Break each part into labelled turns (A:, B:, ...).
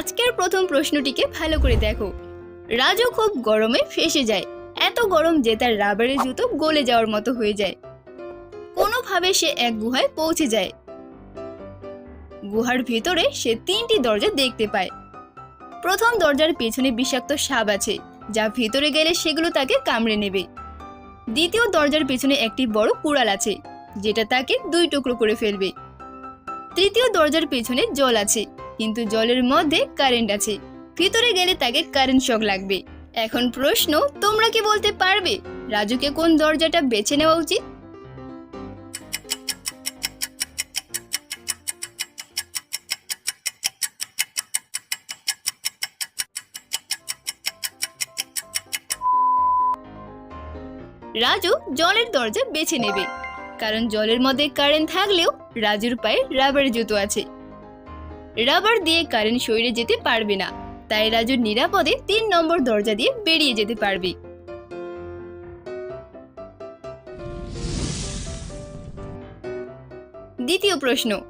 A: আজকের প্রথম প্রশ্নটিকে ভালো করে দেখো। রাজু খুব গরমে ফেসে যায়। এত গরম যে তার রাবারের জুতো গলে যাওয়ার মতো হয়ে যায়। কোনোভাবে সে এক গুহায় পৌঁছে যায়। গুহার ভিতরে সে তিনটি দরজা দেখতে পায়। প্রথম দরজার পেছনে বিষাক্ত সাপ আছে, যা ভিতরে গেলে সেগুলো তাকে কামড়ে নেবে। দ্বিতীয় দরজার পেছনে একটি বড় কুড়াল আছে, যেটা তাকে দুই টুকরো করে ফেলবে। তৃতীয় দরজার পেছনে জল আছে কিন্তু জলের মধ্যে কারেন্ট আছে। ভিতরে গেলে তাকে কারেন্ট শক লাগবে। এখন প্রশ্ন, তোমরা কি বলতে পারবে? রাজুকে কোন দরজাটা বেছে নেওয়া উচিত? রাজু জলের দরজা বেছে নেবে। কারণ জলের মধ্যে কারেন্ট থাকলেও রাজুর পায়ে রাবার জুতো আছে। রাবার দিয়ে কারেন্ট শরীরে যেতে পারবে না। তাই রাজু নিরাপদে তিন নম্বর দরজা দিয়ে বেরিয়ে যেতে পারবে। দ্বিতীয় প্রশ্ন।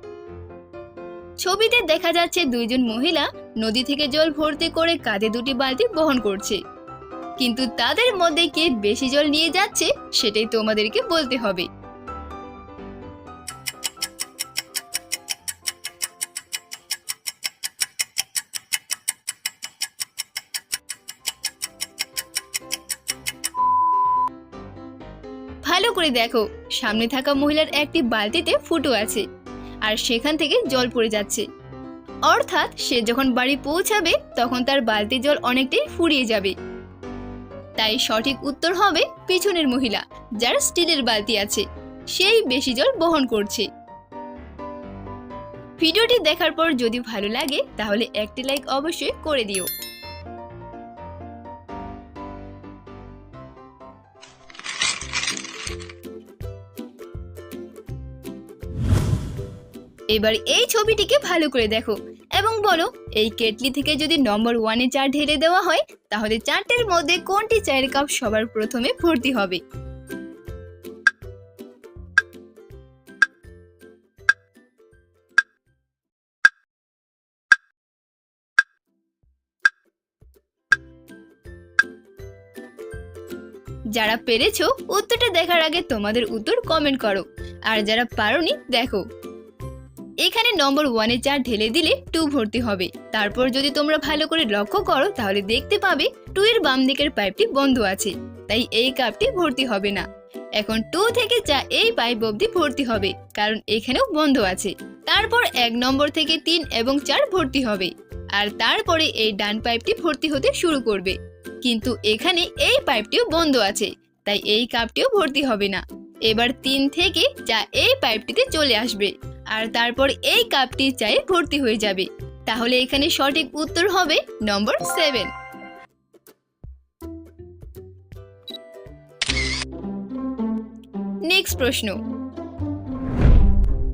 A: ছবিতে দেখা যাচ্ছে দুইজন মহিলা নদী থেকে জল ভর্তি করে কাঁধে দুটি বালতি বহন করছে। কিন্তু তাদের মধ্যে কে বেশি জল নিয়ে যাচ্ছে সেটাই তোমাদেরকে বলতে হবে। ভালো করে দেখো। সামনে থাকা মহিলার একটি বালতিতে ফুটো আছে আর সেখান থেকে জল পড়ে যাচ্ছে। অর্থাৎ সে যখন বাড়ি পৌঁছাবে, তখন তার বালতি জল অনেকটাই ফুরিয়ে যাবে। তাই সঠিক উত্তর হবে পিছনের মহিলা, যার স্টিলের বালতি আছে। সেই বেশি জল বহন করছে। ভিডিওটি দেখার পর যদি ভালো লাগে, তাহলে একটি লাইক অবশ্যই করে দিও। এবার এই ছবিটিকে ভালো করে দেখো। এবং বলো, এই কেটলি থেকে যদি নম্বর ওয়ানে চা ঢেলে দেওয়া হয়, তাহলে চারটের মধ্যে কোনটি চায়ের কাপ সবার প্রথমে ভর্তি হবে? যারা পেরেছ উত্তরটা দেখার আগে তোমাদের উত্তর কমেন্ট করো। আর যারা পারোনি, দেখো। এখানে নম্বর ওয়ানে চার ঢেলে দিলে টু ভর্তি হবে। তারপর যদি তোমরা ভালো করে লক্ষ্য করো, তাহলে দেখতে পাবে টু এর বাম দিকের পাইপটি বন্ধ আছে, তাই এই কাপটি ভর্তি হবে না। এখন টু থেকে যা এই পাইপ অবধি ভর্তি হবে, কারণ এখানেও বন্ধ আছে। তারপর এক নম্বর থেকে তিন এবং চার ভর্তি হবে, আর তারপরে এই ডান পাইপটি ভর্তি হতে শুরু করবে। কিন্তু এখানে এই পাইপটিও বন্ধ আছে, তাই এই কাপটিও ভর্তি হবে না। এবার তিন থেকে যা এই পাইপটিতে চলে আসবে। আর তারপর এই কাপটি চায়ে ভর্তি হয়ে যাবে। তাহলে এখানে সঠিক উত্তর হবে নম্বর সেভেন। নেক্সট প্রশ্ন।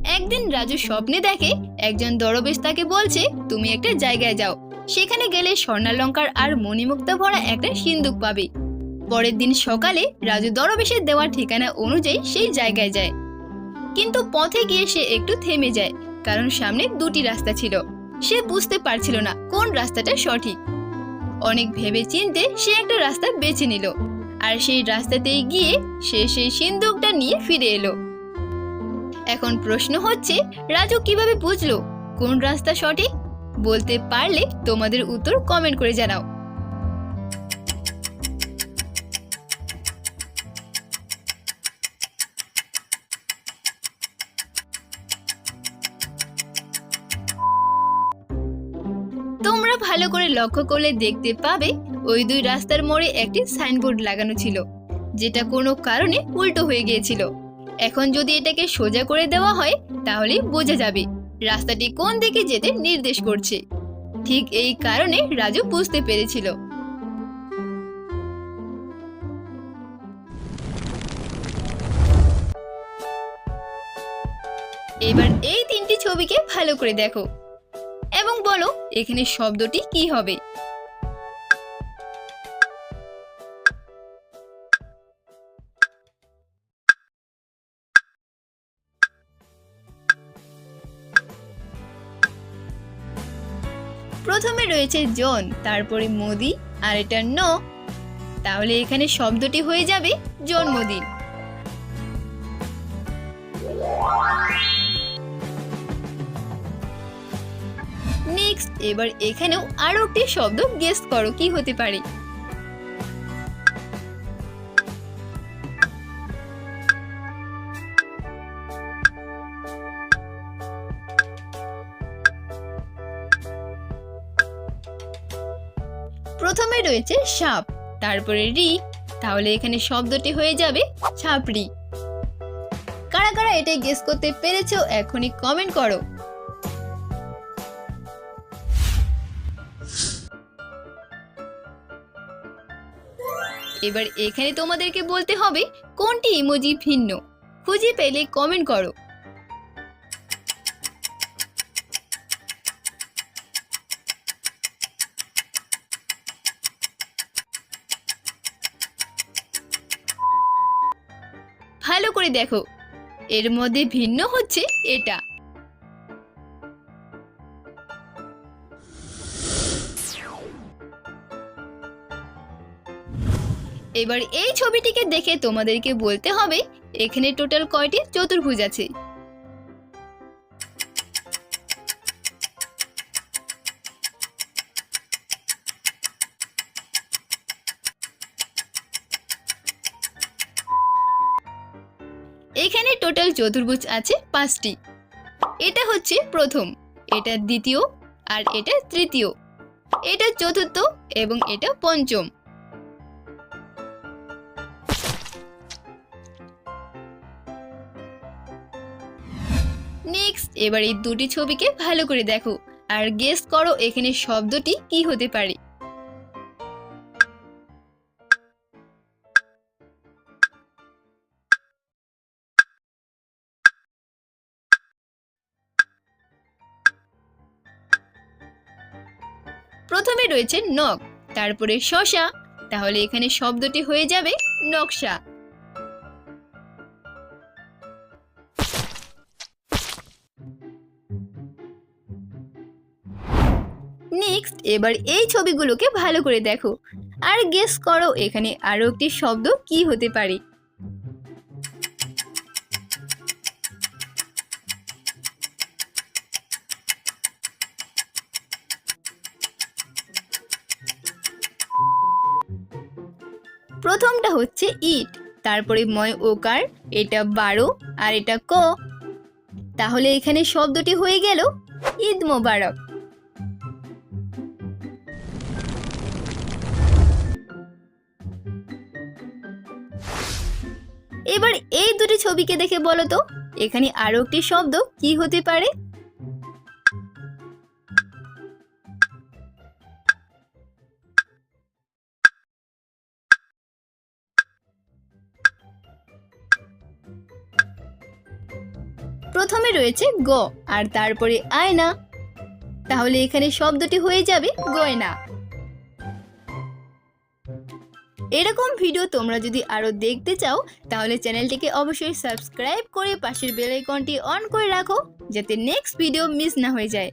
A: একদিন রাজু স্বপ্নে দেখে একজন দরবেশ তাকে বলছে, তুমি একটা জায়গায় যাও। সেখানে গেলে স্বর্ণালঙ্কার আর মণিমুক্তা ভরা একটা সিন্দুক পাবে। পরের দিন সকালে রাজু দরবেশের দেওয়া ঠিকানা অনুযায়ী সেই জায়গায় যায়। কিন্তু পথে গিয়ে সে একটু থেমে যায়, কারণ সামনে দুটি রাস্তা ছিল। সে বুঝতে পারছিল না কোন রাস্তাটা সঠিক। অনেক ভেবে চিনতে সে একটা রাস্তা বেছে নিল, আর সেই রাস্তাতেই গিয়ে সে সেই সিন্দুকটা নিয়ে ফিরে এলো। এখন প্রশ্ন হচ্ছে, রাজু কীভাবে বুঝলো কোন রাস্তা সঠিক? বলতে পারলে তোমাদের উত্তর কমেন্ট করে জানাও। তোমরা ভালো করে লক্ষ্য করলে দেখতে পাবে ওই দুই রাস্তার মোড়ে একটি সাইনবোর্ড লাগানো ছিল, যেটা কোনো কারণে উল্টো হয়ে গিয়েছিল। এখন যদি এটাকে সোজা করে দেওয়া হয়, তাহলে বোঝা যাবে রাস্তাটি কোন দিকে যেতে নির্দেশ করছে। ঠিক এই কারণে রাজু বুঝতে পেরেছিল। এবার এই তিনটি ছবিকে ভালো করে দেখো। এবং বলো, এখানে শব্দটি কি হবে? প্রথমে রয়েছে জন, তারপরে মোদি, আর এটা ন। তাহলে এখানে শব্দটি হয়ে যাবে জন্মদিন নেক্সট এবার এখানেও আরও একটি শব্দ গেস করো, কি হতে পারে? প্রথমে রয়েছে সাপ, তারপরে রি, তাহলে এখানে শব্দটি হয়ে যাবে ছাপড়ি। কারা কারা এটাই গেস করতে পেরেছ, এখনই কমেন্ট করো। এবার এখানে তোমাদেরকে বলতে হবে, কোনটি ইমোজি ভিন্ন? খুঁজে পেলে কমেন্ট করো। ভালো করে দেখো। এর মধ্যে ভিন্ন হচ্ছে এটা। এবার এই ছবিটিকে দেখে তোমাদেরকে বলতে হবে, এখানে টোটাল কয়টি চতুর্ভুজ আছে? এখানে টোটাল চতুর্ভুজ আছে পাঁচটি। এটা হচ্ছে প্রথম, এটা দ্বিতীয়, আর এটা তৃতীয়। এটা চতুর্থ এবং এটা পঞ্চম। নেক্সট এবার এই দুটি ছবিকে ভালো করে দেখো। আর গেস করো এখানে শব্দটি কি হতে পারে। প্রথমে রয়েছে নখ, তারপরে শশা, তাহলে এখানে শব্দটি হয়ে যাবে নকশা। নেক্সট, এবার এই ছবিগুলোকে ভালো করে দেখো। আর গেস করো এখানে আরও একটি শব্দ কি হতে পারে। প্রথমটা হচ্ছে ইট, তারপরে ময় ওকার, এটা বারো, আর এটা ক। তাহলে এখানে শব্দটি হয়ে গেল ঈদ মোবারক। এবার এই দুটি ছবিকে দেখে বলো তো, এখানে আরও একটি শব্দ কি হতে পারে? প্রথমে রয়েছে গ, আর তারপরে আয়না। তাহলে এখানে শব্দটি হয়ে যাবে গয়না। এরকম ভিডিও তোমরা যদি আরও দেখতে চাও, তাহলে চ্যানেলটিকে অবশ্যই সাবস্ক্রাইব করে পাশের বেলাইকনটি অন করে রাখো, যাতে নেক্সট ভিডিও মিস না হয়ে যায়।